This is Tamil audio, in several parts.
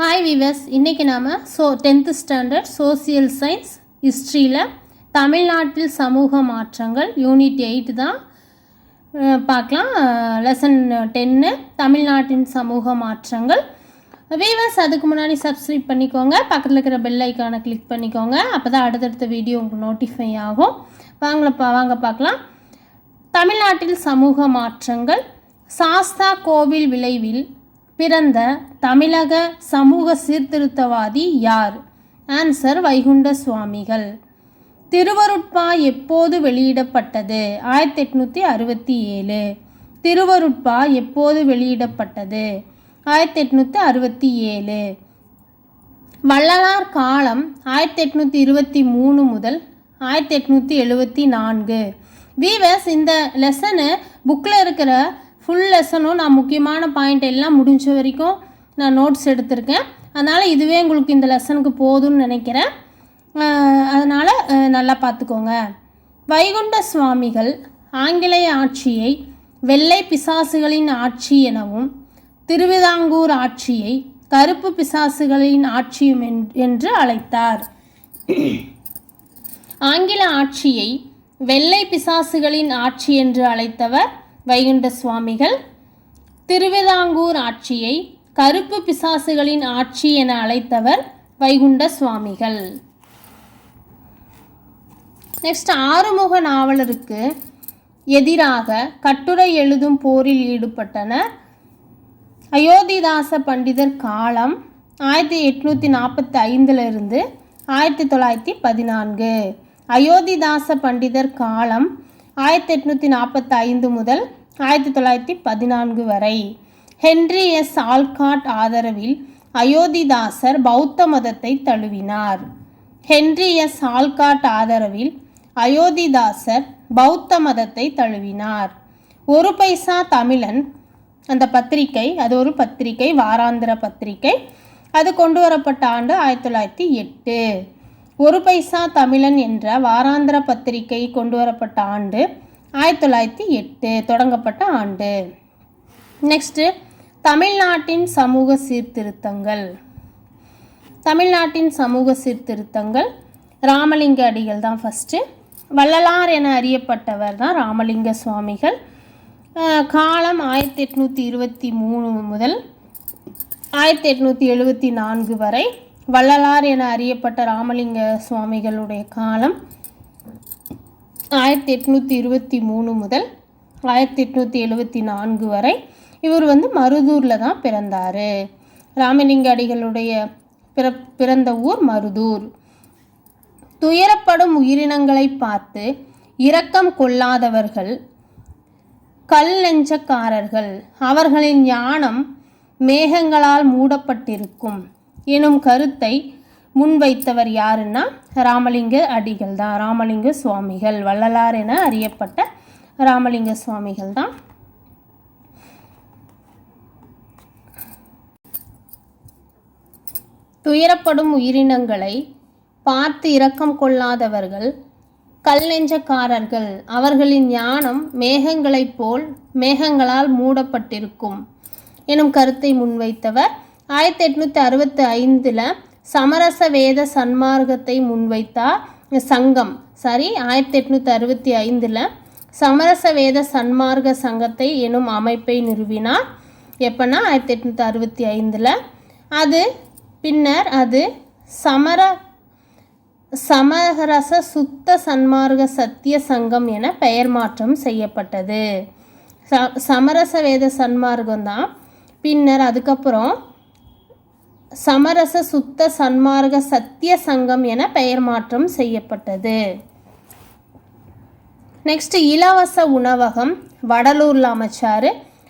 ஹாய் விவஸ் இன்றைக்கி நாம் so tenth standard social science ஹிஸ்ட்ரியில் தமிழ்நாட்டில் சமூக மாற்றங்கள் யூனிட் எயிட் தான். பார்க்கலாம். லெசன் டென்னு தமிழ்நாட்டின் சமூக மாற்றங்கள். வீவர்ஸ் அதுக்கு முன்னாடி சப்ஸ்கிரைப் பண்ணிக்கோங்க. பக்கத்தில் இருக்கிற பெல் ஐக்கானை கிளிக் பண்ணிக்கோங்க. அப்போ தான் அடுத்தடுத்த வீடியோ உங்களுக்கு நோட்டிஃபை ஆகும். வாங்களப்பா வாங்க பார்க்கலாம். தமிழ்நாட்டில் சமூக மாற்றங்கள். சாஸ்தா கோவில் விளைவில் பிறந்த தமிழக சமூக சீர்திருத்தவாதி யார்? ஆன்சர் வைகுண்ட சுவாமிகள் திருவருட்பா எப்போது வெளியிடப்பட்டது? ஆயிரத்தி எட்நூற்றி அறுபத்தி ஏழு. திருவருட்பா எப்போது வெளியிடப்பட்டது? ஆயிரத்தி எட்நூற்றி அறுபத்தி ஏழு. வள்ளலார் காலம் ஆயிரத்தி எட்நூற்றி இருபத்தி மூணு முதல் ஆயிரத்தி எட்நூற்றி எழுபத்தி நான்கு. வீவர்ஸ் இந்த லெசனு புக்கில் இருக்கிற ஃபுல் லெசனும் நான் முக்கியமான பாயிண்ட் எல்லாம் முடிஞ்ச வரைக்கும் நான் நோட்ஸ் எடுத்திருக்கேன். அதனால் இதுவே உங்களுக்கு இந்த லெசனுக்கு போதும்னு நினைக்கிறேன். அதனால் நல்லா பார்த்துக்கோங்க. வைகுண்ட சுவாமிகள் ஆங்கிலேய ஆட்சியை வெள்ளை பிசாசுகளின் ஆட்சி எனவும் திருவிதாங்கூர் ஆட்சியை கருப்பு பிசாசுகளின் ஆட்சியும் என்- என்று அழைத்தார். ஆங்கில ஆட்சியை வெள்ளை பிசாசுகளின் ஆட்சி என்று அழைத்தவர் வைகுண்ட சுவாமிகள் திருவிதாங்கூர் ஆட்சியை கருப்பு பிசாசுகளின் ஆட்சி என அழைத்தவர் வைகுண்ட சுவாமிகள். நெக்ஸ்ட் ஆறுமுக நாவலருக்கு எதிராக கட்டுரை எழுதும் போரில் ஈடுபட்டனர் அயோத்திதாச பண்டிதர் காலம் ஆயிரத்தி எட்நூற்றி நாற்பத்தி ஐந்திலிருந்து ஆயிரத்தி தொள்ளாயிரத்தி பதினான்கு. அயோத்திதாச பண்டிதர் காலம் ஆயிரத்தி எட்நூற்றி நாற்பத்தி ஐந்து முதல் ஆயிரத்தி தொள்ளாயிரத்தி பதினான்கு வரை. Henry S. ஆல்காட் ஆதரவில் அயோத்திதாசர் பௌத்த மதத்தை தழுவினார். Henry S. ஆல்காட் ஆதரவில் அயோத்திதாசர் பௌத்த மதத்தை தழுவினார். ஒரு பைசா தமிழன் அந்த பத்திரிகை அது ஒரு பத்திரிகை வாராந்திர பத்திரிகை. அது கொண்டு வரப்பட்ட ஆண்டு ஆயிரத்தி தொள்ளாயிரத்தி எட்டு. ஒரு பைசா தமிழன் என்ற வாராந்திர பத்திரிகை கொண்டு வரப்பட்ட ஆண்டு ஆயிரத்தி தொள்ளாயிரத்தி எட்டு தொடங்கப்பட்ட ஆண்டு. நெக்ஸ்ட்டு தமிழ்நாட்டின் சமூக சீர்திருத்தங்கள். தமிழ்நாட்டின் சமூக சீர்திருத்தங்கள் ராமலிங்க அடிகள் தான் ஃபஸ்ட்டு வள்ளலார் என அறியப்பட்டவர் தான் ராமலிங்க சுவாமிகள். காலம் ஆயிரத்தி எட்நூற்றி இருபத்தி மூணு முதல் ஆயிரத்தி எட்நூற்றி எழுபத்தி நான்கு வரை வள்ளலார் என அறியப்பட்ட ராமலிங்க சுவாமிகளுடைய காலம் ஆயிரத்தி எட்நூற்றி இருபத்தி மூணு முதல் ஆயிரத்தி எட்நூற்றி எழுபத்தி நான்கு வரை இவர் வந்து மருதூரில் தான் பிறந்தார். ராமலிங்க அடிகளுடைய பிற பிறந்த ஊர் மருதூர். துயரப்படும் உயிரினங்களை பார்த்து இரக்கம் கொள்ளாதவர்கள் கல் நெஞ்சக்காரர்கள் அவர்களின் ஞானம் மேகங்களால் மூடப்பட்டிருக்கும் எனும் கருத்தை முன்வைத்தவர் யாருன்னா ராமலிங்க அடிகள் தான். ராமலிங்க சுவாமிகள் வள்ளலார் என அறியப்பட்ட ராமலிங்க சுவாமிகள் தான். துயரப்படும் உயிரினங்களை பார்த்து இரக்கம் கொள்ளாதவர்கள் கல் நெஞ்சக்காரர்கள். அவர்களின் ஞானம் மேகங்களைப் போல் மேகங்களால் மூடப்பட்டிருக்கும். எனும் கருத்தை முன்வைத்தவர். ஆயிரத்தி எட்நூற்றி அறுபத்தி ஐந்தில் சமரச வேத சன்மார்க்கத்தை முன்வைத்தார் சங்கம். சரி ஆயிரத்தி எட்நூற்றி அறுபத்தி ஐந்தில் சமரச வேத சன்மார்க்க சங்கத்தை எனும் அமைப்பை நிறுவினார். எப்போனா ஆயிரத்தி எட்நூற்றி அறுபத்தி ஐந்தில். அது பின்னர் அது சமர சமரச சுத்த சன்மார்க்க சத்திய சங்கம் என பெயர் மாற்றம் செய்யப்பட்டது. ச சமரச வேத சன்மார்க்கம் தான் பின்னர் அதுக்கப்புறம் சமரச சுத்த சன்மார்க்க சத்திய சங்கம் என பெயர் மாற்றம் செய்யப்பட்டது. நெக்ஸ்ட் இலவச உணவகம் வடலூரில் அமைச்சார்.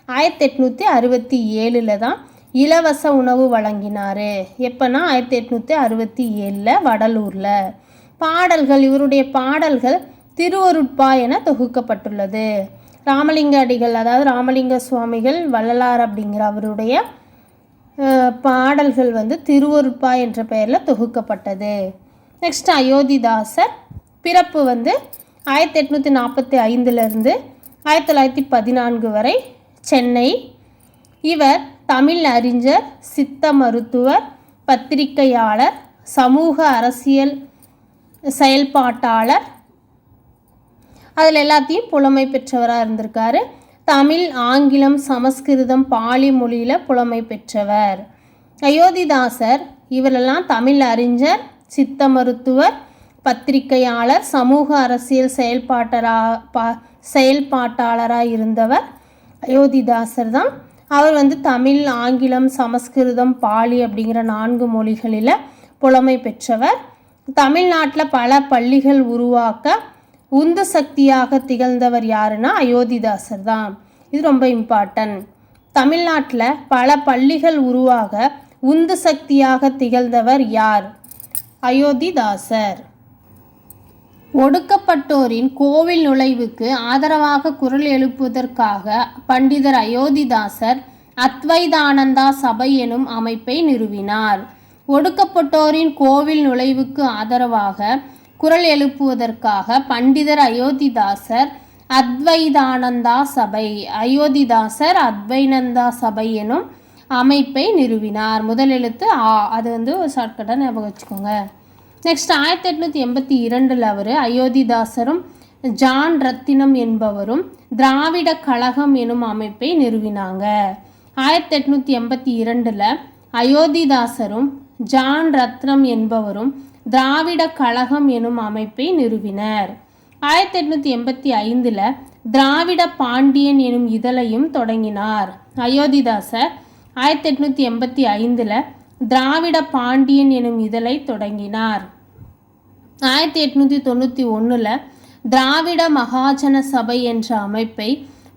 ஆயிரத்தி எட்நூற்றி அறுபத்தி ஏழில் தான் இலவச உணவு வழங்கினார். எப்போனா ஆயிரத்தி எட்நூற்றி அறுபத்தி ஏழில் வடலூரில். பாடல்கள் இவருடைய பாடல்கள் திருவருட்பா என தொகுக்கப்பட்டுள்ளது. ராமலிங்க அடிகள் அதாவது ராமலிங்க சுவாமிகள் வள்ளலார் அப்படிங்கிற அவருடைய பாடல்கள் வந்து திருவருட்பா என்ற பெயரில் தொகுக்கப்பட்டது. நெக்ஸ்ட் அயோத்திதாசர் பிறப்பு வந்து ஆயிரத்தி எட்நூற்றி நாற்பத்தி ஐந்துலேருந்து ஆயிரத்தி தொள்ளாயிரத்தி பதினான்கு வரை சென்னை. இவர் தமிழ் அறிஞர் சித்த மருத்துவர் பத்திரிகையாளர் சமூக அரசியல் செயல்பாட்டாளர். அதில் எல்லாத்தையும் புலமை பெற்றவராக இருந்திருக்காரு. தமிழ் ஆங்கிலம் சமஸ்கிருதம் பாலி மொழியில் புலமை பெற்றவர். அயோத்திதாசர் இவரெல்லாம் தமிழ் அறிஞர் சித்த மருத்துவர் பத்திரிகையாளர் சமூக அரசியல் செயல்பாட்டரா பா செயல்பாட்டாளராக இருந்தவர் அயோத்திதாசர் தான். அவர் வந்து தமிழ் ஆங்கிலம் சமஸ்கிருதம் பாலி அப்படிங்கிற நான்கு மொழிகளில் புலமை பெற்றவர். தமிழ்நாட்டில் பல பள்ளிகள் உருவாக்க உந்து சக்தியாக திகழ்ந்தவர் யாருன்னா அயோத்திதாசர் தான். இது ரொம்ப இம்பார்ட்டன்ட் தமிழ்நாட்டில் பல பள்ளிகள் உருவாக உந்து சக்தியாக திகழ்ந்தவர் யார்? அயோத்திதாசர். ஒடுக்கப்பட்டோரின் கோவில் நுழைவுக்கு ஆதரவாக குரல் எழுப்புவதற்காக பண்டிதர் அயோத்திதாசர் அத்வைதானந்தா சபை எனும் அமைப்பை நிறுவினார். ஒடுக்கப்பட்டோரின் கோவில் நுழைவுக்கு ஆதரவாக குரல் எழுப்புவதற்காக பண்டிதர் அயோத்திதாசர் அத்வைதானந்தா சபை அயோத்திதாசர் அத்வைனந்தா சபை எனும் அமைப்பை நிறுவினார். முதல் எழுத்து ஆ அது வந்து ஒரு ஷார்ட்கட்டாக ஞாபகம் வச்சுக்கோங்க. நெக்ஸ்ட் ஆயிரத்தி எட்நூற்றி எண்பத்தி இரண்டில் அவர் அயோத்திதாசரும் ஜான் ரத்தினம் என்பவரும் திராவிட கழகம் எனும் அமைப்பை நிறுவினாங்க. ஆயிரத்தி எட்நூற்றி எண்பத்தி இரண்டில் அயோத்திதாசரும் ஜான் ரத்னம் என்பவரும் திராவிட கழகம் எனும் அமைப்பை நிறுவினர். ஆயிரத்தி எட்நூற்றி எண்பத்தி ஐந்தில் திராவிட பாண்டியன் எனும் இதழையும் தொடங்கினார். அயோத்திதாசர் ஆயிரத்தி எட்நூற்றி எண்பத்தி ஐந்தில் திராவிட பாண்டியன் எனும் இதழை தொடங்கினார். ஆயிரத்தி எட்நூற்றி தொண்ணூற்றி ஒன்றில் திராவிட மகாஜன சபை என்ற அமைப்பை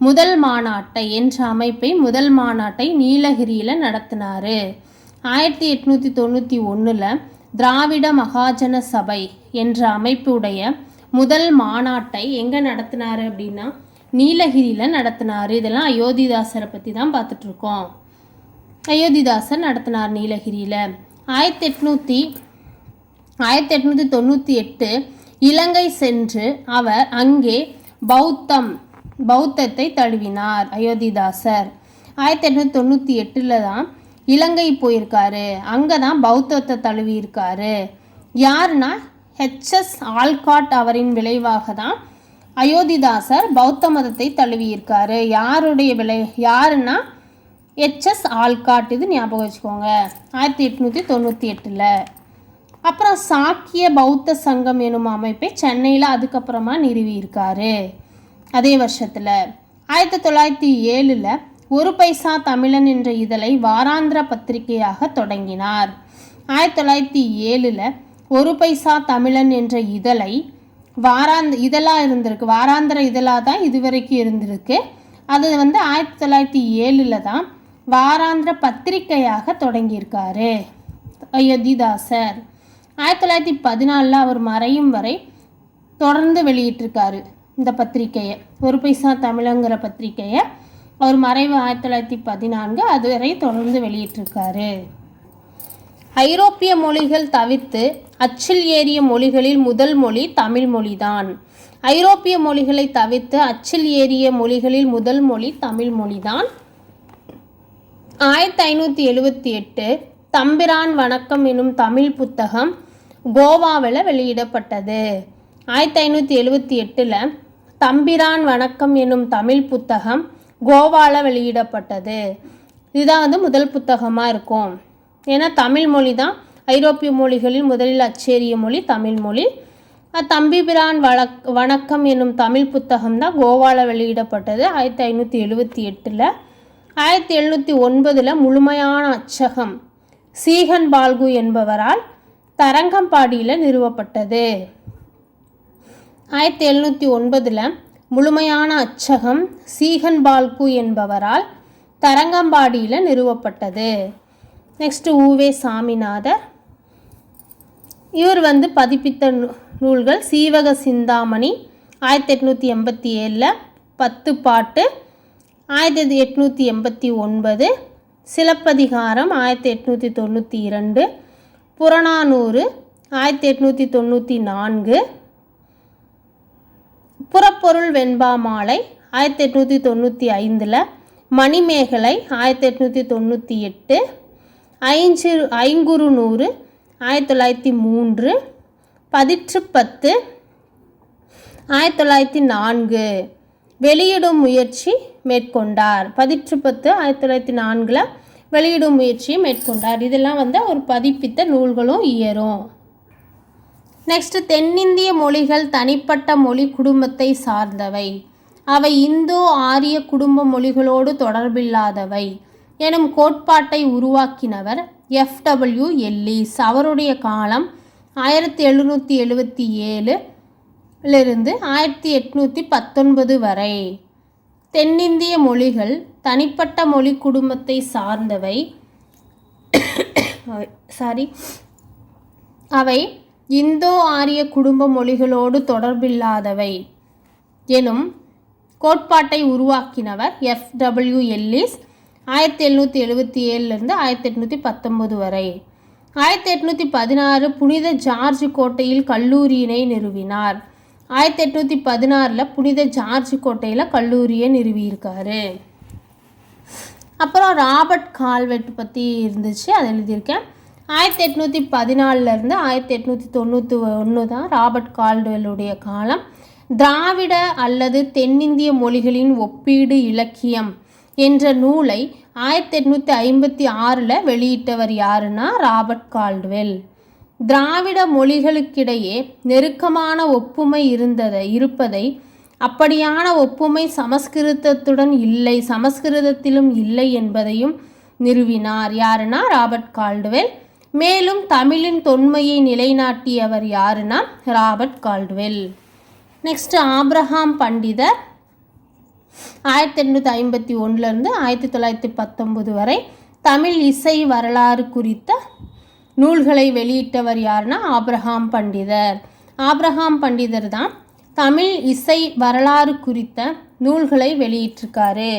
முதல் மாநாட்டை என்ற அமைப்பை முதல் மாநாட்டை நீலகிரியில் நடத்தினார். ஆயிரத்தி எட்நூற்றி தொண்ணூற்றி ஒன்றில் திராவிட மகாஜன சபை என்ற அமைப்புடைய முதல் மாநாட்டை எங்கே நடத்தினார் அப்படின்னா நீலகிரியில் நடத்தினார். இதெல்லாம் அயோத்திதாசரை பற்றி தான் பார்த்துட்ருக்கோம் அயோத்திதாசர் நடத்தினார் நீலகிரியில். ஆயிரத்தி எட்நூற்றி ஆயிரத்தி எட்நூற்றி தொண்ணூற்றி எட்டு இலங்கை சென்று அவர் அங்கே பௌத்தம் பௌத்தத்தை தழுவினார் அயோத்திதாசர். ஆயிரத்தி எட்நூற்றி தொண்ணூற்றி எட்டில் தான் இலங்கை போயிருக்காரு. அங்கே தான் பௌத்தத்தை தழுவியிருக்காரு. யாருன்னா ஹெச்எஸ் ஆல்காட் அவரின் விளைவாக தான் அயோத்திதாசர் பௌத்த மதத்தை தழுவியிருக்காரு. யாருடைய விளை யாருன்னா ஹெச்எஸ் ஆல்காட் இது ஞாபகம் வச்சுக்கோங்க. ஆயிரத்தி எட்நூற்றி தொண்ணூற்றி எட்டில். அப்புறம் சாக்கிய பௌத்த சங்கம் எனும் அமைப்பை சென்னையில் அதுக்கப்புறமா நிறுவியிருக்காரு. அதே வருஷத்தில். ஆயிரத்தி தொள்ளாயிரத்தி ஏழில் ஒரு பைசா தமிழன் என்ற இதழை வாராந்திர பத்திரிகையாக தொடங்கினார். ஆயிரத்தி தொள்ளாயிரத்தி ஏழில் ஒரு பைசா தமிழன் என்ற இதழை வாராந்த இதழாக இருந்திருக்கு. வாராந்திர இதழாக தான் இதுவரைக்கும் இருந்திருக்கு. அது வந்து ஆயிரத்தி தொள்ளாயிரத்தி ஏழில் தான் வாராந்திர பத்திரிகையாக தொடங்கியிருக்காரு. அயோத்திதாசர். ஆயிரத்தி தொள்ளாயிரத்தி பதினாலில் அவர் மறையும் வரை தொடர்ந்து வெளியிட்டிருக்காரு இந்த பத்திரிக்கையை ஒரு பைசா தமிழங்கிற பத்திரிக்கையை அவர் மறைவு ஆயிரத்தி தொள்ளாயிரத்தி பதினான்கு அதுவரை தொடர்ந்து வெளியிட்டிருக்காரு. ஐரோப்பிய மொழிகள் தவிர்த்து அச்சில் ஏறிய மொழிகளில் முதல் மொழி தமிழ் மொழிதான். ஐரோப்பிய மொழிகளை தவிர்த்து அச்சில் ஏறிய மொழிகளில் முதல் மொழி தமிழ் மொழிதான். ஆயிரத்தி ஐநூற்றி எழுபத்தி எட்டு தம்பிரான் வணக்கம் எனும் தமிழ் புத்தகம் கோவாவில் வெளியிடப்பட்டது. ஆயிரத்தி ஐநூற்றி எழுபத்தி எட்டில் தம்பிரான் வணக்கம் எனும் தமிழ் புத்தகம் கோவாவில் வெளியிடப்பட்டது. இதுதான் வந்து முதல் புத்தகமாக இருக்கும். ஏன்னா தமிழ் மொழி தான் ஐரோப்பிய மொழிகளில் முதலில் அச்சேரிய மொழி தமிழ் மொழி. தம்பிபிரான் வழக் வணக்கம் என்னும் தமிழ் புத்தகம் தான் கோவாவில் வெளியிடப்பட்டது. ஆயிரத்தி ஐநூற்றி எழுபத்தி எட்டில். ஆயிரத்தி எழுநூற்றி ஒன்பதில் முழுமையான அச்சகம் சீகன் பால்கு என்பவரால் தரங்கம்பாடியில் நிறுவப்பட்டது. ஆயிரத்தி எழுநூற்றி ஒன்பதில் முழுமையான அச்சகம் சீகன் பால்கு என்பவரால் தரங்கம்பாடியில் நிறுவப்பட்டது. நெக்ஸ்ட் ஊவே சாமிநாதர். இவர் வந்து பதிப்பித்த நூல்கள் சீவக சிந்தாமணி ஆயிரத்தி எட்நூற்றி எண்பத்தி ஏழில் பத்து பாட்டு ஆயிரத்தி எட்நூற்றி எண்பத்தி ஒன்பது சிலப்பதிகாரம் ஆயிரத்தி எட்நூற்றி தொண்ணூற்றி இரண்டு புறநானூறு ஆயிரத்தி எட்நூற்றி தொண்ணூற்றி நான்கு புறப்பொருள் வெண்பா மாலை ஆயிரத்தி எட்நூற்றி தொண்ணூற்றி ஐந்தில் மணிமேகலை ஆயிரத்தி எட்நூற்றி தொண்ணூற்றி எட்டு ஐஞ்சு ஐங்குறு நூறு ஆயிரத்தி தொள்ளாயிரத்தி மூன்று பதிற்று பத்து ஆயிரத்தி தொள்ளாயிரத்தி நான்கு வெளியிடும் முயற்சி மேற்கொண்டார். பதிற்று பத்து ஆயிரத்தி தொள்ளாயிரத்தி நான்கில் வெளியிடும் முயற்சியை மேற்கொண்டார். இதெல்லாம் வந்து அவர் பதிப்பித்த நூல்களும் இயரும் நெக்ஸ்ட் தென்னிந்திய மொழிகள் தனிப்பட்ட மொழி குடும்பத்தை சார்ந்தவை. அவை இந்தோ ஆரிய குடும்ப மொழிகளோடு தொடர்பில்லாதவை. எனும் கோட்பாட்டை உருவாக்கினவர் எஃப்டபிள்யூ எல்லிஸ் அவருடைய காலம் ஆயிரத்தி எழுநூற்றி எழுபத்தி ஏழுலிருந்து ஆயிரத்தி எட்நூற்றி பத்தொன்பது வரை. தென்னிந்திய மொழிகள் தனிப்பட்ட மொழி குடும்பத்தை சார்ந்தவை. சாரி அவை இந்தோ ஆரிய குடும்ப மொழிகளோடு தொடர்பில்லாதவை. எனும் கோட்பாட்டை உருவாக்கினவர் எஃப். டபிள்யூ. எல்லிஸ் ஆயிரத்தி எழுநூற்றி எழுபத்தி ஏழுலேருந்து ஆயிரத்தி எட்நூற்றி பத்தொம்போது வரை. ஆயிரத்தி எட்நூற்றி பதினாறு புனித ஜார்ஜ் கோட்டையில் கல்லூரியினை நிறுவினார். ஆயிரத்தி எட்நூற்றி பதினாறில் புனித ஜார்ஜ் கோட்டையில் கல்லூரியை நிறுவியிருக்காரு. அப்புறம் ராபர்ட் கால்வெட் பற்றி இருந்துச்சு அதை எழுதியிருக்கேன். ஆயிரத்தி எட்நூற்றி பதினாலிருந்து ஆயிரத்தி எட்நூற்றி தொண்ணூற்றி ஒன்று தான் ராபர்ட் கால்வெல்லுடைய காலம். திராவிட அல்லது தென்னிந்திய மொழிகளின் ஒப்பீடு இலக்கியம் என்ற நூலை ஆயிரத்தி எட்நூற்றி ஐம்பத்தி ஆறில் வெளியிட்டவர் யாருன்னா ராபர்ட் கால்டுவெல். திராவிட மொழிகளுக்கிடையே நெருக்கமான ஒப்புமை இருந்ததை இருப்பதை அப்படியான ஒப்புமை சமஸ்கிருதத்துடன் இல்லை சமஸ்கிருதத்திலும் இல்லை என்பதையும் நிறுவினார். யாருன்னா ராபர்ட் கால்டுவெல். மேலும் தமிழின் தொன்மையை நிலைநாட்டியவர் யாருன்னா ராபர்ட் கால்டுவெல். நெக்ஸ்ட் ஆப்ரஹாம் பண்டிதர். ஆயிரத்தி எண்ணூற்றி ஐம்பத்தி ஒன்றுலேருந்து ஆயிரத்தி தொள்ளாயிரத்தி பத்தொம்பது வரை தமிழ் இசை வரலாறு குறித்த நூல்களை வெளியிட்டவர் யாருன்னா ஆப்ரஹாம் பண்டிதர். ஆப்ரஹாம் பண்டிதர் தான் தமிழ் இசை வரலாறு குறித்த நூல்களை வெளியிட்டிருக்காரு.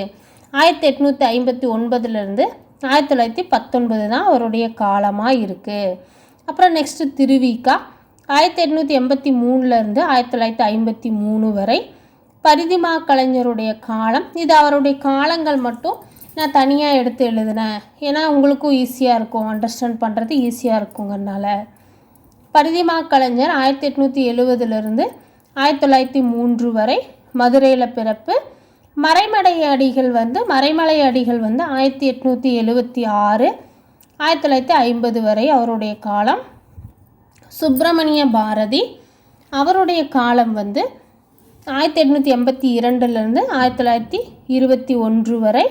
ஆயிரத்தி எட்நூற்றி ஐம்பத்தி ஒன்பதுலேருந்து ஆயிரத்தி தொள்ளாயிரத்தி பத்தொன்பது தான் அவருடைய காலமாக இருக்குது அப்புறம் நெக்ஸ்ட்டு திருவிக்கா. ஆயிரத்தி எட்நூற்றி எண்பத்தி மூணுலேருந்து ஆயிரத்தி தொள்ளாயிரத்தி ஐம்பத்தி மூணு வரை பரிதிமா கலைஞருடைய காலம். இது அவருடைய காலங்கள் மட்டும் நான் தனியாக எடுத்து எழுதினேன். ஏன்னா உங்களுக்கும் ஈஸியாக இருக்கும். அண்டர்ஸ்டாண்ட் பண்ணுறது ஈஸியாக இருக்குங்கிறனால. பரிதிமா கலைஞர் ஆயிரத்தி எட்நூற்றி எழுவதுலேருந்து ஆயிரத்தி தொள்ளாயிரத்தி மூன்று வரை மதுரையில் பிறப்பு மறைமடை அடிகள் வந்து மறைமலை அடிகள் வந்து ஆயிரத்தி எட்நூற்றி எழுவத்தி ஆறு ஆயிரத்தி தொள்ளாயிரத்தி ஐம்பது வரை அவருடைய காலம். சுப்பிரமணிய பாரதி அவருடைய காலம் வந்து ஆயிரத்தி எட்நூற்றி எண்பத்தி இரண்டுலேருந்து ஆயிரத்தி தொள்ளாயிரத்தி இருபத்தி ஒன்று வரை.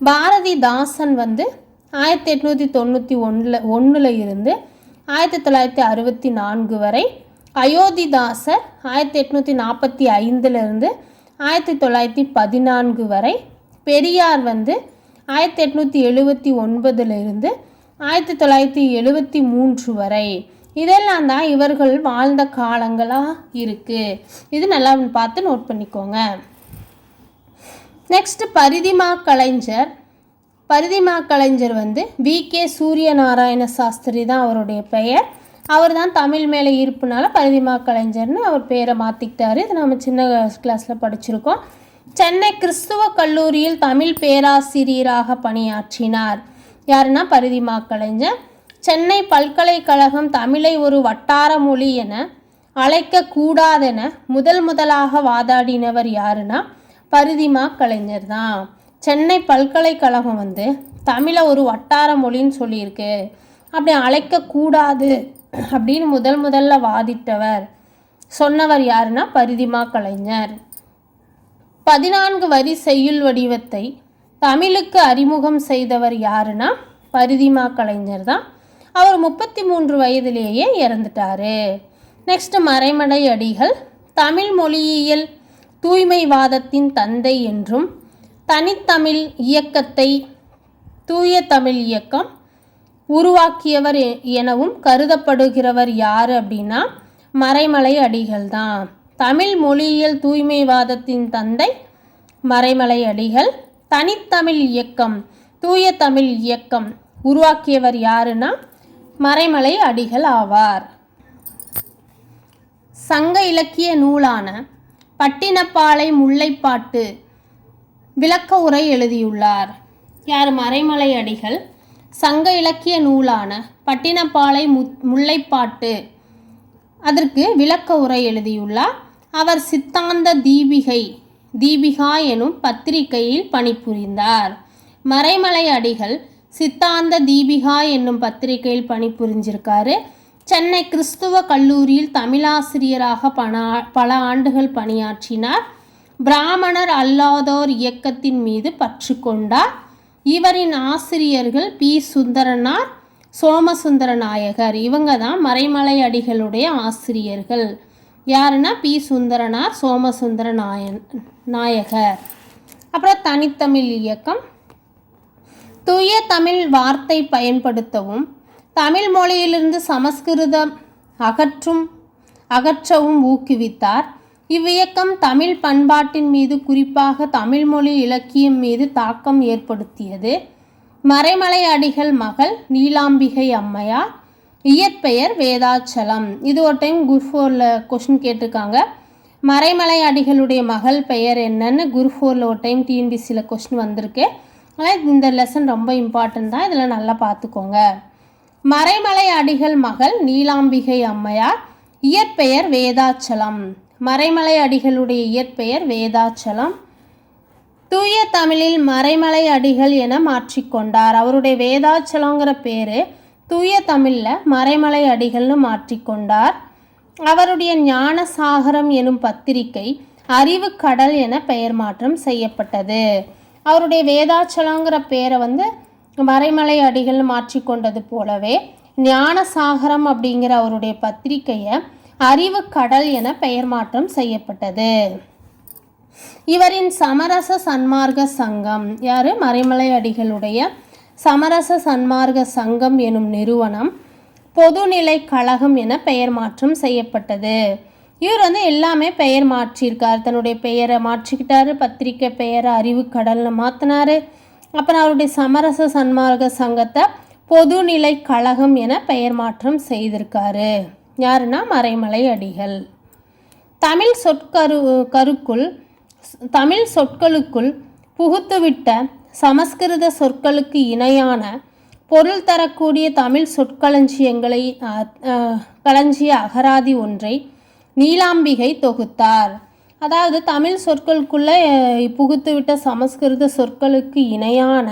பாரதிதாசன் வந்து ஆயிரத்தி எட்நூற்றி தொண்ணூற்றி ஒன்றில் ஒன்றில் இருந்து ஆயிரத்தி தொள்ளாயிரத்தி அறுபத்தி நான்கு வரை. அயோத்திதாசர் ஆயிரத்தி எட்நூற்றி நாற்பத்தி ஐந்துலேருந்து ஆயிரத்தி தொள்ளாயிரத்தி பதினான்கு வரை பெரியார் வந்து ஆயிரத்தி எட்நூற்றி எழுபத்தி ஒன்பதுலேருந்து ஆயிரத்தி தொள்ளாயிரத்தி எழுபத்தி மூன்று வரை. இதெல்லாம் தான் இவர்கள் வாழ்ந்த காலங்களாக இருக்குது இது நல்லா பார்த்து நோட் பண்ணிக்கோங்க. நெக்ஸ்ட் பரிதிமா கலைஞர். பரிதிமா கலைஞர் வந்து வி கே சூரியநாராயண சாஸ்திரி தான் அவருடைய பெயர். அவர் தான் தமிழ் மேலே ஈர்ப்புனால பரிதிமா கலைஞர்னு அவர் பேரை மாற்றிக்கிட்டாரு இது நம்ம சின்ன கிளாஸில் படிச்சிருக்கோம். சென்னை கிறிஸ்துவ கல்லூரியில் தமிழ் பேராசிரியராக பணியாற்றினார். யாருன்னா பரிதிமா கலைஞர். சென்னை பல்கலைக்கழகம் தமிழை ஒரு வட்டார மொழி என அழைக்கக்கூடாதென முதல் முதலாக வாதாடினவர் யாருன்னா பரிதிமா கலைஞர் தான். சென்னை பல்கலைக்கழகம் வந்து தமிழை ஒரு வட்டார மொழின்னு சொல்லியிருக்கு. அப்படி அழைக்கக்கூடாது அப்படின்னு முதல் முதல்ல வாதிட்டவர். சொன்னவர் யாருன்னா பரிதிமா கலைஞர். பதினான்கு வரி செய்யுள் வடிவத்தை தமிழுக்கு அறிமுகம் செய்தவர் யாருன்னா பரிதிமா கலைஞர் தான். அவர் முப்பத்தி மூன்று வயதிலேயே இறந்துட்டாரு. நெக்ஸ்ட் மறைமடை அடிகள். தமிழ் மொழியியல் தூய்மைவாதத்தின் தந்தை என்றும் தனித்தமிழ் இயக்கத்தை தூய தமிழ் இயக்கம் உருவாக்கியவர் எ- எனவும் கருதப்படுகிறவர் யார் அப்படின்னா மறைமலை அடிகள் தான். தமிழ் மொழியியல் தூய்மைவாதத்தின் தந்தை மறைமலை அடிகள். தனித்தமிழ் இயக்கம் தூய தமிழ் இயக்கம் உருவாக்கியவர் யாருன்னா மறைமலை அடிகள் ஆவார். சங்க இலக்கிய நூலான பட்டினப்பாலை முல்லைப்பாட்டு விளக்க உரை எழுதியுள்ளார். யார்? மறைமலை அடிகள். சங்க இலக்கிய நூலான பட்டினப்பாலை மு முல்லைப்பாட்டு. அதற்கு விளக்க உரை எழுதியுள்ளார். அவர் சித்தாந்த தீபிகை தீபிகா எனும் பத்திரிகையில் பணிபுரிந்தார். மறைமலை அடிகள் சித்தாந்த தீபிகா என்னும் பத்திரிகையில் பணிபுரிஞ்சிருக்காரு. சென்னை கிறிஸ்துவ கல்லூரியில் தமிழாசிரியராக பல பல ஆண்டுகள் பணியாற்றினார். பிராமணர் அல்லாதோர் இயக்கத்தின் மீது பற்று கொண்டார் இவரின் ஆசிரியர்கள் பி. சுந்தரனார் சோமசுந்தர நாயகர் இவங்க தான் மறைமலை அடிகளுடைய ஆசிரியர்கள். யாருன்னா? பி. சுந்தரனார் சோமசுந்தர நாயன் நாயகர். அப்புறம் தனித்தமிழ் இயக்கம். தூய தமிழ் வார்த்தை பயன்படுத்தவும் தமிழ் மொழியிலிருந்து சமஸ்கிருதம் அகற்றும் அகற்றவும் ஊக்குவித்தார். இவ்வியக்கம் தமிழ் பண்பாட்டின் மீது குறிப்பாக தமிழ் மொழி இலக்கியம் மீது தாக்கம் ஏற்படுத்தியது. மறைமலை அடிகள் மகள் நீலாம்பிகை அம்மையார். இயற்பெயர் வேதாச்சலம். இது ஒரு டைம் குரு ஃபோரில் கொஷின் கேட்டிருக்காங்க. மறைமலை அடிகளுடைய மகள் பெயர் என்னன்னு குரு ஃபோரில் ஒரு டைம் டிஎன்பிசியில் கொஷின் வந்திருக்கு. ஆனால் இந்த லெசன் ரொம்ப இம்பார்ட்டன்ட் தான். இதில் நல்லா பார்த்துக்கோங்க. மறைமலை அடிகள் மகள் நீலாம்பிகை அம்மையார். இயற்பெயர் வேதாச்சலம். மறைமலை அடிகளுடைய இயற்பெயர் வேதாச்சலம். தூய தமிழில் மறைமலை அடிகள் என மாற்றிக்கொண்டார் அவருடைய வேதாச்சலங்கிற பேர் தூய தமிழில் மறைமலை அடிகள்னு மாற்றிக்கொண்டார் அவருடைய ஞானசாகரம் எனும் பத்திரிகை அறிவு கடல் என பெயர் மாற்றம் செய்யப்பட்டது. அவருடைய வேதாச்சலங்கிற பேரை வந்து மறைமலை அடிகள் மாற்றிக்கொண்டது போலவே ஞானசாகரம் அப்படிங்கிற அவருடைய பத்திரிகையை அறிவு கடல் என பெயர் மாற்றம் செய்யப்பட்டது. இவரின் சமரச சன்மார்க்க சங்கம் யார்? மறைமலை அடிகளுடைய சமரச சன்மார்க்க சங்கம் எனும் நிறுவனம் பொதுநிலை கழகம் என பெயர் மாற்றம் செய்யப்பட்டது. இவர் வந்து எல்லாமே பெயர் மாற்றியிருக்கார். தன்னுடைய பெயரை மாற்றிக்கிட்டாரு பத்திரிக்கை பெயரை அறிவு கடல்னு மாற்றினாரு அப்புறம் அவருடைய சமரச சன்மார்க்க சங்கத்தை பொதுநிலை கழகம் என பெயர் மாற்றம் செய்திருக்காரு. யாருன்னா மறைமலை அடிகள். தமிழ் சொற்கரு கருக்குள் தமிழ் சொற்களுக்குள் புகுத்துவிட்ட சமஸ்கிருத சொற்களுக்கு இணையான பொருள் தரக்கூடிய தமிழ் சொற்களஞ்சியங்களை களஞ்சிய அகராதி ஒன்றை நீலாம்பிகை தொகுத்தார். அதாவது தமிழ் சொற்களுக்குள்ளே புகுத்துவிட்ட சமஸ்கிருத சொற்களுக்கு இணையான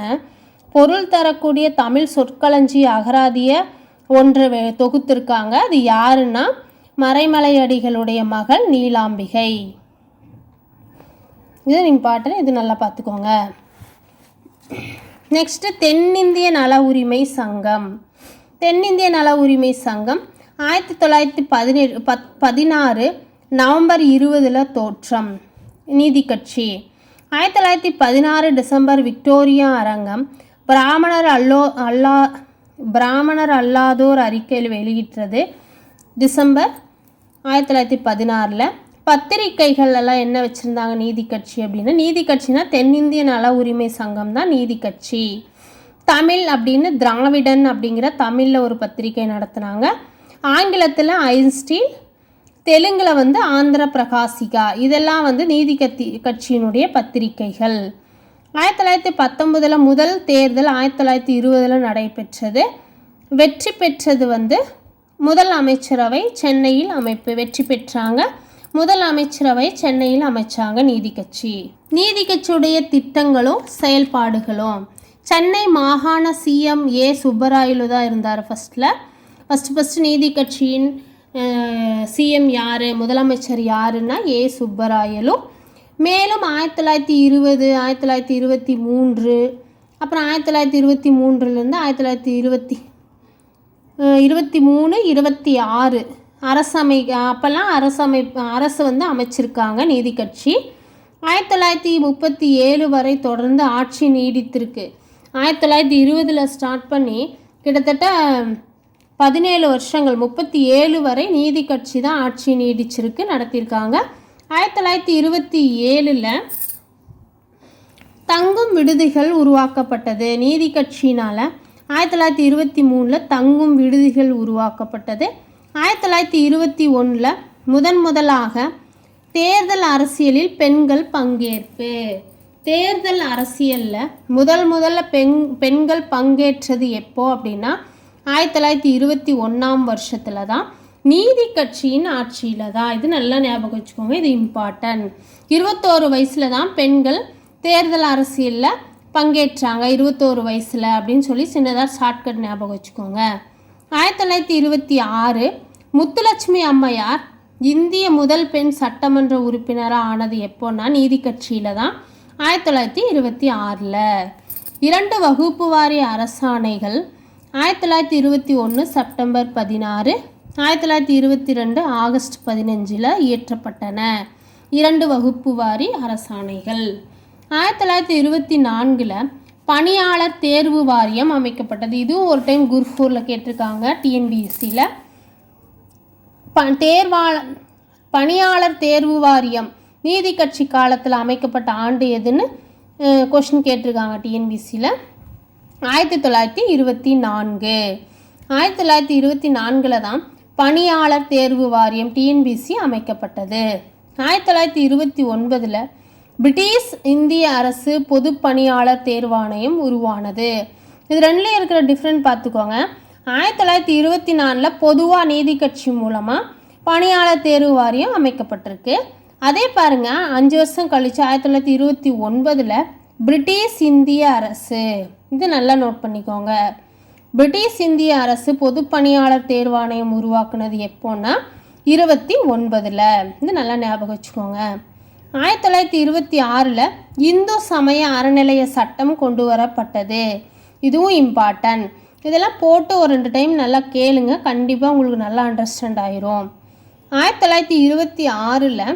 பொருள் தரக்கூடிய தமிழ் சொற்களஞ்சிய அகராதிய ஒன்று தொகுத்திருக்காங்க. அது யாருன்னா மறைமலையடிகளுடைய மகள் நீலாம்பிகை. இது இம்பார்ட்டன் இது நல்லா பார்த்துக்கோங்க. நெக்ஸ்ட்டு தென்னிந்திய நல உரிமை சங்கம். தென்னிந்திய நல உரிமை சங்கம் ஆயிரத்தி தொள்ளாயிரத்தி பதினேழு பத் பதினாறு நவம்பர் இருபதில் தோற்றம். நீதி கட்சி. ஆயிரத்தி தொள்ளாயிரத்தி பதினாறு டிசம்பர் விக்டோரியா அரங்கம் பிராமணர் அல்லோ அல்லா பிராமணர் அல்லாதோர் அறிக்கையில் வெளியிட்டது டிசம்பர் ஆயிரத்தி தொள்ளாயிரத்தி பதினாறில். பத்திரிக்கைகள் எல்லாம் என்ன வச்சுருந்தாங்க நீதி கட்சி அப்படின்னா? நீதி கட்சினா தென்னிந்திய நல உரிமை சங்கம் தான் நீதி கட்சி. தமிழ் அப்படின்னு திராவிடன் அப்படிங்கிற தமிழில் ஒரு பத்திரிக்கை நடத்துனாங்க. ஆங்கிலத்தில் ஐன்ஸ்டீன் தெலுங்கில் வந்து ஆந்திர பிரகாசிகா இதெல்லாம் வந்து நீதி கத்தி கட்சியினுடைய பத்திரிக்கைகள் ஆயிரத்தி தொள்ளாயிரத்தி பத்தொம்பதில் முதல் தேர்தல் ஆயிரத்தி தொள்ளாயிரத்தி இருபதில் நடைபெற்றது. வெற்றி பெற்றது வந்து முதல் அமைச்சரவை சென்னையில் அமைப்பு வெற்றி பெற்றாங்க. முதல் அமைச்சரவை சென்னையில் அமைச்சாங்க நீதி கட்சி. நீதி கட்சியுடைய திட்டங்களும் செயல்பாடுகளும். சென்னை மாகாண சிஎம் ஏ சுப்பராயலு தான் இருந்தார் ஃபஸ்ட்டில் ஃபஸ்ட்டு ஃபஸ்ட்டு நீதி கட்சியின் சிஎம் யார் முதலமைச்சர் யாருன்னா ஏ சுப்பராயலும் மேலும் ஆயிரத்தி தொள்ளாயிரத்தி இருபது ஆயிரத்தி தொள்ளாயிரத்தி இருபத்தி மூன்று அப்புறம் ஆயிரத்தி தொள்ளாயிரத்தி இருபத்தி மூன்றுலேருந்து ஆயிரத்தி தொள்ளாயிரத்தி இருபத்தி இருபத்தி மூணு இருபத்தி ஆறு அரசமை அப்போல்லாம் அரசமை அரசு வந்து அமைச்சிருக்காங்க நீதி கட்சி. ஆயிரத்தி தொள்ளாயிரத்தி முப்பத்தி ஏழு வரை தொடர்ந்து ஆட்சி நீடித்திருக்கு. ஆயிரத்தி தொள்ளாயிரத்தி இருபதில் ஸ்டார்ட் பண்ணி கிட்டத்தட்ட பதினேழு வருஷங்கள் முப்பத்தி ஏழு வரை நீதி கட்சி தான் ஆட்சி நீடிச்சிருக்கு நடத்தியிருக்காங்க. ஆயிரத்தி தொள்ளாயிரத்தி இருபத்தி ஏழில் தங்கும் விடுதிகள் உருவாக்கப்பட்டது. நீதி கட்சியினால் ஆயிரத்தி தொள்ளாயிரத்தி இருபத்தி மூணில் தங்கும் விடுதிகள் உருவாக்கப்பட்டது. ஆயிரத்தி தொள்ளாயிரத்தி இருபத்தி ஒன்றில் முதன் முதலாக தேர்தல் அரசியலில் பெண்கள் பங்கேற்பு. தேர்தல் அரசியலில் முதல் முதல்ல பெண் பெண்கள் பங்கேற்றது எப்போ அப்படின்னா ஆயிரத்தி தொள்ளாயிரத்தி இருபத்தி ஒன்றாம் வருஷத்தில் தான் நீதி கட்சியின் ஆட்சியில் தான். இது நல்லா ஞாபகம் வச்சுக்கோங்க இது இம்பார்ட்டன்ட் இருபத்தோரு வயசில் தான் பெண்கள் தேர்தல் அரசியலில் பங்கேற்றாங்க இருபத்தோரு வயசில் அப்படின்னு சொல்லி சின்னதாக ஷார்ட்கட் ஞாபகம் வச்சுக்கோங்க. ஆயிரத்தி தொள்ளாயிரத்தி இருபத்தி ஆறு முத்துலட்சுமி அம்மையார் இந்திய முதல் பெண் சட்டமன்ற உறுப்பினராக ஆனது எப்போன்னா நீதி கட்சியில் தான் ஆயிரத்தி தொள்ளாயிரத்தி இருபத்தி ஆறில். இரண்டு வகுப்பு வாரிய அரசாணைகள் ஆயிரத்தி தொள்ளாயிரத்தி இருபத்தி ஒன்று செப்டம்பர் பதினாறு ஆயிரத்தி தொள்ளாயிரத்தி இருபத்தி ரெண்டு ஆகஸ்ட் பதினஞ்சில் இயற்றப்பட்டன. இரண்டு வகுப்பு வாரி அரசாணைகள். ஆயிரத்தி தொள்ளாயிரத்தி இருபத்தி நான்கில் பணியாளர் தேர்வு வாரியம் அமைக்கப்பட்டது. இதுவும் ஒரு டைம் குர்ஃபூரில் கேட்டிருக்காங்க. டிஎன்பிஎஸ்சியில் ப தேர்வாளர் பணியாளர் தேர்வு வாரியம் நீதி கட்சி காலத்தில் அமைக்கப்பட்ட ஆண்டு எதுன்னு கொஷின் கேட்டிருக்காங்க டிஎன்பிசியில் ஆயிரத்தி தொள்ளாயிரத்தி இருபத்தி நான்கு. ஆயிரத்தி தொள்ளாயிரத்தி இருபத்தி நான்கில் தான் பணியாளர் தேர்வு வாரியம் டிஎன்பிசி அமைக்கப்பட்டது. ஆயிரத்தி தொள்ளாயிரத்தி இருபத்தி ஒன்பதில் பிரிட்டிஷ் இந்திய அரசு பொது பணியாளர் தேர்வாணையம் உருவானது. இது ரெண்டுலேயும் இருக்கிற டிஃப்ரெண்ட் பார்த்துக்கோங்க. ஆயிரத்தி தொள்ளாயிரத்தி இருபத்தி நாலில் பொதுவாக நீதி கட்சி மூலமாக பணியாளர் தேர்வு வாரியம் அமைக்கப்பட்டிருக்கு. அதே பாருங்கள் அஞ்சு வருஷம் கழித்து ஆயிரத்தி தொள்ளாயிரத்தி இருபத்தி ஒன்பதில் பிரிட்டிஷ் இந்திய அரசு. இது நல்லா நோட் பண்ணிக்கோங்க. பிரிட்டிஷ் இந்திய அரசு பொது பணியாளர் தேர்வாணையம் உருவாக்குனது எப்போன்னா இருபத்தி ஒன்பதில். இது நல்லா ஞாபகம் வச்சுக்கோங்க. ஆயிரத்தி தொள்ளாயிரத்தி இருபத்தி ஆறில் இந்து சமய அறநிலைய சட்டம் கொண்டு வரப்பட்டது. இதுவும் இம்பார்ட்டன்ட் இதெல்லாம் போட்டு ஒரு ரெண்டு டைம் நல்லா கேளுங்க. கண்டிப்பாக உங்களுக்கு நல்லா அண்டர்ஸ்டாண்ட் ஆயிரும். ஆயிரத்தி தொள்ளாயிரத்தி இருபத்தி ஆறில்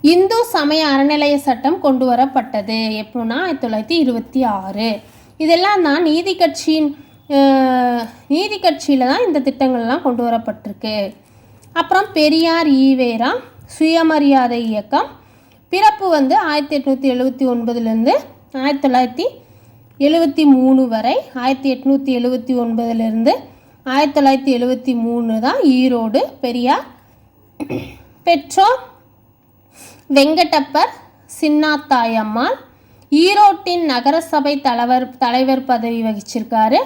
இந்து சமய அறநிலைய சட்டம் கொண்டு வரப்பட்டது. எப்போன்னா ஆயிரத்தி தொள்ளாயிரத்தி இருபத்தி ஆறு. இதெல்லாம் தான் நீதி கட்சியின் நீதி கட்சியில் தான் இந்த திட்டங்கள்லாம் கொண்டு வரப்பட்டிருக்கு. அப்புறம் பெரியார் ஈவேரா சுயமரியாதை இயக்கம். பிறப்பு வந்து ஆயிரத்தி எட்நூற்றி எழுபத்தி ஒன்பதுலேருந்து ஆயிரத்தி தொள்ளாயிரத்தி எழுபத்தி மூணு வரை ஆயிரத்தி எட்நூற்றி எழுபத்தி ஒன்பதுலேருந்து ஆயிரத்தி தொள்ளாயிரத்தி எழுபத்தி மூணு தான் ஈரோடு பெரியார். பெற்றோர் வெங்கடப்பர் சின்னாத்தாயம்மாள் ஈரோட்டின் நகரசபை தலைவர் தலைவர் பதவி வகிச்சிருக்காரு.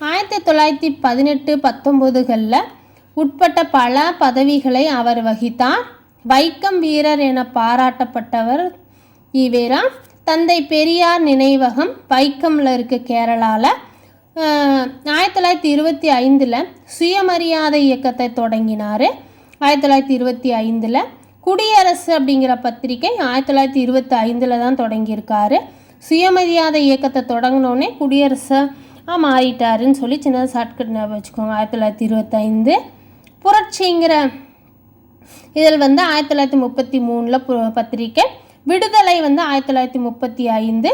ஆயிரத்தி தொள்ளாயிரத்தி பதினெட்டு பத்தொம்போதுகளில் உட்பட்ட பல பதவிகளை அவர் வகித்தார். வைக்கம் வீரர் என பாராட்டப்பட்டவர் ஈவேரா தந்தை பெரியார் நினைவகம் வைக்கமில் இருக்கு கேரளாவில் ஆயிரத்தி தொள்ளாயிரத்தி இருபத்தி ஐந்தில் சுயமரியாதை இயக்கத்தை தொடங்கினார். ஆயிரத்தி தொள்ளாயிரத்தி இருபத்தி ஐந்தில் குடியரசு அப்படிங்கிற பத்திரிகை ஆயிரத்தி தொள்ளாயிரத்தி இருபத்தி ஐந்தில் தான் தொடங்கியிருக்காரு. சுயமரியாதை இயக்கத்தை தொடங்கினோடனே குடியரசாக மாறிட்டாருன்னு சொல்லி சின்ன ஷார்ட்கட் ஞாபகம் வச்சுக்கோங்க. ஆயிரத்தி தொள்ளாயிரத்தி இருபத்தைந்து புரட்சிங்கிற இதில் வந்து ஆயிரத்தி தொள்ளாயிரத்தி முப்பத்தி மூணில் பத்திரிக்கை விடுதலை வந்து ஆயிரத்தி தொள்ளாயிரத்தி முப்பத்தி ஐந்து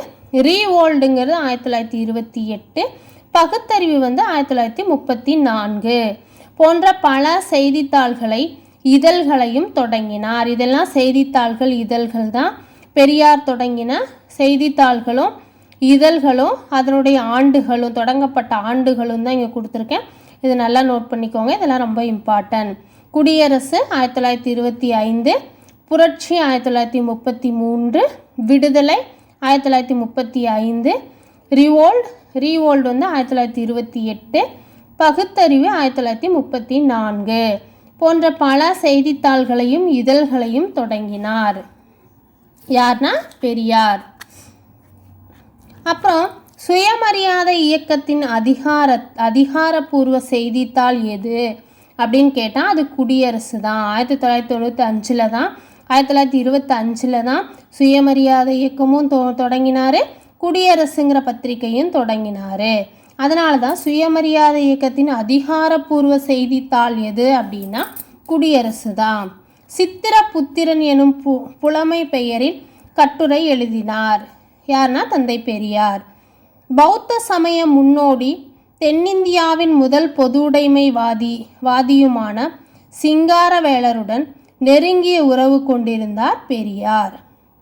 ரீவோல்டுங்கிறது ஆயிரத்தி தொள்ளாயிரத்தி இருபத்தி எட்டு பகுத்தறிவு வந்து ஆயிரத்தி தொள்ளாயிரத்தி முப்பத்தி நான்கு போன்ற பல செய்தித்தாள்களை இதழ்களையும் தொடங்கினார். இதெல்லாம் செய்தித்தாள்கள் இதழ்கள் தான் பெரியார் தொடங்கின செய்தித்தாள்களும் இதழ்களும் அதனுடைய ஆண்டுகளும் தொடங்கப்பட்ட ஆண்டுகளும் தான் இங்கே கொடுத்துருக்கேன். இது நல்லா நோட் பண்ணிக்கோங்க. இதெல்லாம் ரொம்ப இம்பார்ட்டன்ட் குடியரசு ஆயிரத்தி தொள்ளாயிரத்தி இருபத்தி ஐந்து புரட்சி ஆயிரத்தி தொள்ளாயிரத்தி முப்பத்தி மூன்று விடுதலை ஆயிரத்தி தொள்ளாயிரத்தி முப்பத்தி ஐந்து ரிவோல்ட் ரீவோல்டு வந்து ஆயிரத்தி தொள்ளாயிரத்தி இருபத்தி எட்டு பகுத்தறிவு ஆயிரத்தி தொள்ளாயிரத்தி முப்பத்தி நான்கு. போன்ற பல செய்தித்தாள்களையும் இதழ்களையும் தொடங்கினார். யார்னா? பெரியார். அப்புறம் சுயமரியாதை இயக்கத்தின் அதிகார அதிகாரப்பூர்வ செய்தித்தாள் எது? அப்படின்னு கேட்டால் அது குடியரசு தான் ஆயிரத்தி தொள்ளாயிரத்தி தொண்ணூற்றி அஞ்சில் தான் ஆயிரத்தி தொள்ளாயிரத்தி இருபத்தஞ்சில் தான் சுயமரியாதை இயக்கமும் தொ தொடங்கினார். குடியரசுங்கிற பத்திரிகையும் தொடங்கினார். அதனால தான் சுயமரியாதை இயக்கத்தின் அதிகாரப்பூர்வ செய்தித்தாள் எது அப்படின்னா குடியரசு தான் சித்திர புத்திரன் எனும் பு புலமை பெயரில் கட்டுரை எழுதினார். யார்னா தந்தை பெரியார். பௌத்த சமய முன்னோடி தென்னிந்தியாவின் முதல் பொதுவுடைமைவாதி வாதியுமான சிங்காரவேலருடன் நெருங்கிய உறவு கொண்டிருந்தார் பெரியார்.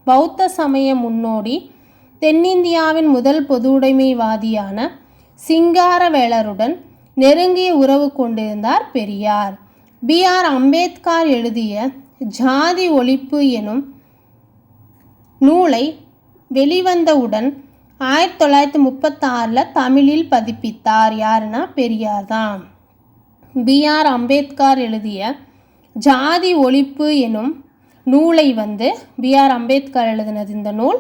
பௌத்த சமய முன்னோடி தென்னிந்தியாவின் முதல் பொதுவுடைமைவாதியான சிங்காரவேலருடன் நெருங்கிய உறவு கொண்டிருந்தார் பெரியார். பி. ஆர். அம்பேத்கர் எழுதிய ஜாதி ஒழிப்பு எனும் நூலை வெளிவந்தவுடன் ஆயிரத்தி தொள்ளாயிரத்தி முப்பத்தாறில் தமிழில் பதிப்பித்தார். யாருன்னா? பெரியார் தான். பிஆர் அம்பேத்கர் எழுதிய ஜாதி ஒழிப்பு எனும் நூலை வந்து பிஆர் அம்பேத்கர் எழுதினது இந்த நூல்.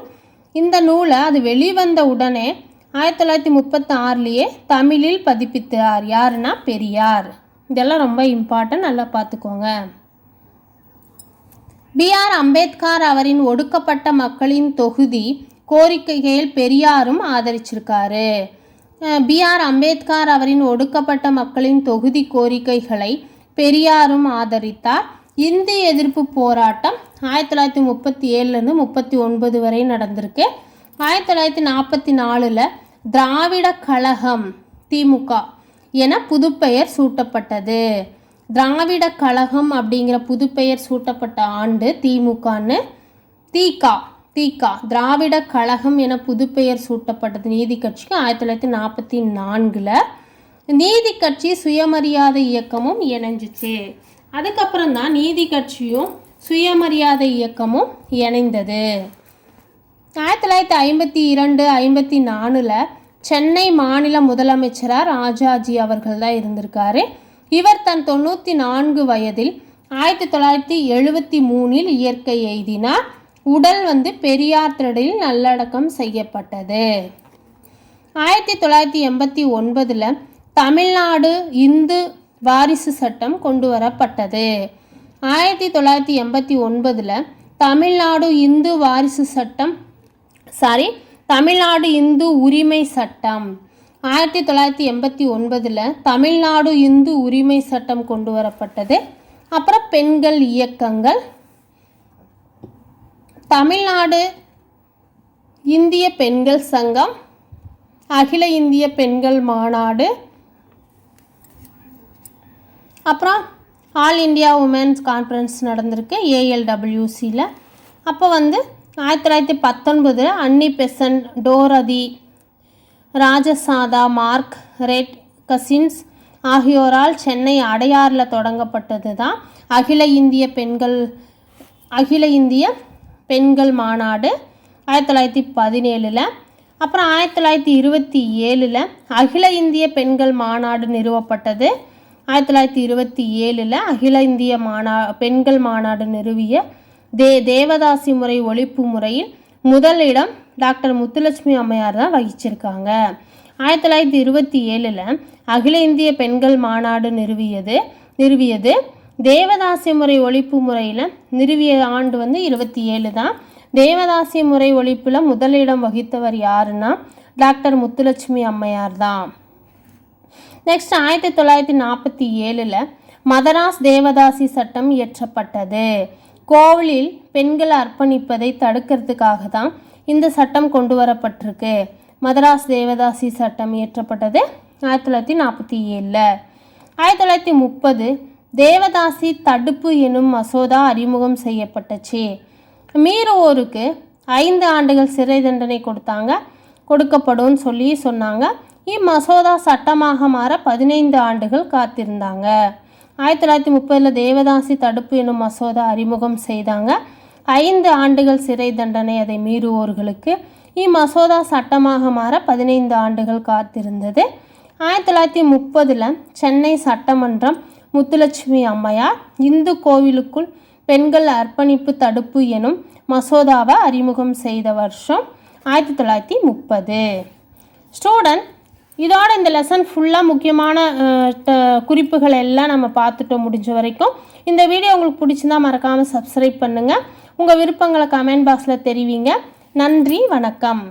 இந்த நூலை அது வெளிவந்த உடனே ஆயிரத்தி தொள்ளாயிரத்தி முப்பத்தி ஆறுலேயே தமிழில் பதிப்பித்தார். யாருன்னா பெரியார். இதெல்லாம் ரொம்ப இம்பார்ட்டன்ட் நல்லா பார்த்துக்கோங்க. பிஆர் அம்பேத்கர் அவரின் ஒடுக்கப்பட்ட மக்களின் தொகுதி கோரிக்கைகள் பெரியாரும் ஆதரிச்சிருக்காரு. பிஆர் அம்பேத்கர் அவரின் ஒடுக்கப்பட்ட மக்களின் தொகுதி கோரிக்கைகளை பெரியாரும் ஆதரித்தார். இந்தி எதிர்ப்பு போராட்டம் ஆயிரத்தி தொள்ளாயிரத்தி முப்பத்தி ஏழுலேருந்து முப்பத்தி ஒன்பது வரை நடந்திருக்கு. ஆயிரத்தி தொள்ளாயிரத்தி நாற்பத்தி நாலில் திராவிட கழகம் திமுக என புதுப்பெயர் சூட்டப்பட்டது. திராவிட கழகம் அப்படிங்கிற புதுப்பெயர் சூட்டப்பட்ட ஆண்டு திமுகன்னு தீகா தீகா. திராவிட கழகம் என புதுப்பெயர் சூட்டப்பட்டது நீதி கட்சிக்கு ஆயிரத்தி தொள்ளாயிரத்தி நாற்பத்தி நான்கில். நீதி கட்சி சுயமரியாதை இயக்கமும் இணைஞ்சிச்சு. அதுக்கப்புறம் தான் நீதி கட்சியும் சுயமரியாதை இயக்கமும் இணைந்தது. ஆயிரத்தி தொள்ளாயிரத்தி ஐம்பத்தி இரண்டு ஐம்பத்தி நாலில் சென்னை மாநில முதலமைச்சராக ராஜாஜி அவர்கள் தான் இருந்திருக்காரு. இவர் தன் தொண்ணூற்றி நான்கு வயதில் ஆயிரத்தி தொள்ளாயிரத்தி எழுபத்தி மூணில் இயற்கை எய்தினார். உடல் வந்து பெரியார் திரடில் நல்லடக்கம் செய்யப்பட்டது. ஆயிரத்தி தொள்ளாயிரத்தி எண்பத்தி ஒன்பதில் தமிழ்நாடு இந்து வாரிசு சட்டம் கொண்டு வரப்பட்டது. ஆயிரத்தி தொள்ளாயிரத்தி எண்பத்தி ஒன்பதில் தமிழ்நாடு இந்து வாரிசு சட்டம் சாரி தமிழ்நாடு இந்து உரிமை சட்டம் ஆயிரத்தி தொள்ளாயிரத்தி எண்பத்தி ஒன்பதில் தமிழ்நாடு இந்து உரிமை சட்டம் கொண்டு வரப்பட்டது. அப்புறம் பெண்கள் இயக்கங்கள். தமிழ்நாடு இந்திய பெண்கள் சங்கம். அகில இந்திய பெண்கள் மாநாடு. அப்புறம் ஆல் இந்தியா உமன்ஸ் கான்ஃபரன்ஸ் நடந்திருக்கு ஏஎல்டபிள்யூசியில் அப்போ வந்து ஆயிரத்தி தொள்ளாயிரத்தி பத்தொன்பது அன்னி பெசன்ட் டோரதி ராஜசாதா மார்க் ரெட் கசின்ஸ் ஆகியோரால் சென்னை அடையாறில் தொடங்கப்பட்டது தான் அகில இந்திய பெண்கள் அகில இந்திய பெண்கள் மாநாடு ஆயிரத்தி தொள்ளாயிரத்தி பதினேழில் அப்புறம் ஆயிரத்தி தொள்ளாயிரத்தி இருபத்தி ஏழில் அகில இந்திய பெண்கள் மாநாடு நிறுவப்பட்டது. ஆயிரத்தி தொள்ளாயிரத்தி இருபத்தி ஏழில் அகில இந்திய மாநா பெண்கள் மாநாடு நிறுவிய தே தேவதாசி முறை ஒழிப்பு முறையில் முதலிடம் டாக்டர் முத்துலட்சுமி அம்மையார் தான் வகிச்சிருக்காங்க. ஆயிரத்தி தொள்ளாயிரத்தி இருபத்தி ஏழில் அகில இந்திய பெண்கள் மாநாடு நிறுவியது நிறுவியது. தேவதாசி முறை ஒழிப்பு முறையில் நிறுவிய ஆண்டு வந்து இருபத்தி ஏழு தான். தேவதாசி முறை ஒழிப்பில் முதலிடம் வகித்தவர் யாருன்னா டாக்டர் முத்துலட்சுமி அம்மையார் தான். நெக்ஸ்ட் ஆயிரத்தி தொள்ளாயிரத்தி நாற்பத்தி ஏழில் மதராஸ் தேவதாசி சட்டம் இயற்றப்பட்டது. கோவிலில் பெண்கள் அர்ப்பணிப்பதை தடுக்கிறதுக்காக தான் இந்த சட்டம் கொண்டு வரப்பட்டிருக்கு. மதராஸ் தேவதாசி சட்டம் இயற்றப்பட்டது ஆயிரத்தி தொள்ளாயிரத்தி நாற்பத்தி ஏழில். ஆயிரத்தி தொள்ளாயிரத்தி முப்பது தேவதாசி தடுப்பு எனும் மசோதா அறிமுகம் செய்யப்பட்டுச்சு. மீறுவோருக்கு ஐந்து ஆண்டுகள் சிறை தண்டனை கொடுத்தாங்க. கொடுக்கப்படும் சொல்லி சொன்னாங்க. இம்மசோதா சட்டமாக மாற பதினைந்து ஆண்டுகள் காத்திருந்தாங்க. ஆயிரத்தி தொள்ளாயிரத்தி முப்பதில் தேவதாசி தடுப்பு எனும் மசோதா அறிமுகம் செய்தாங்க. ஐந்து ஆண்டுகள் சிறை தண்டனை அதை மீறுவோர்களுக்கு இம்மசோதா சட்டமாக மாற பதினைந்து ஆண்டுகள் காத்திருந்தது. ஆயிரத்தி தொள்ளாயிரத்தி முப்பதில் சென்னை சட்டமன்றம் முத்துலட்சுமி அம்மையார் இந்து கோவிலுக்குள் பெண்கள் அர்ப்பணிப்பு தடுப்பு எனும் மசோதாவை அறிமுகம் செய்த வருஷம் ஆயிரத்தி தொள்ளாயிரத்தி முப்பது. ஸ்டூடெண்ட் இதோட இந்த லெசன் ஃபுல்லாக முக்கியமான குறிப்புகள் எல்லாம் நம்ம பார்த்துட்டோம் முடிஞ்ச வரைக்கும் இந்த வீடியோ உங்களுக்கு பிடிச்சிருந்தா மறக்காமல் சப்ஸ்கிரைப் பண்ணுங்கள் உங்கள் விருப்பங்களை கமெண்ட் பாக்ஸில் தெரிவிங்க. நன்றி வணக்கம்.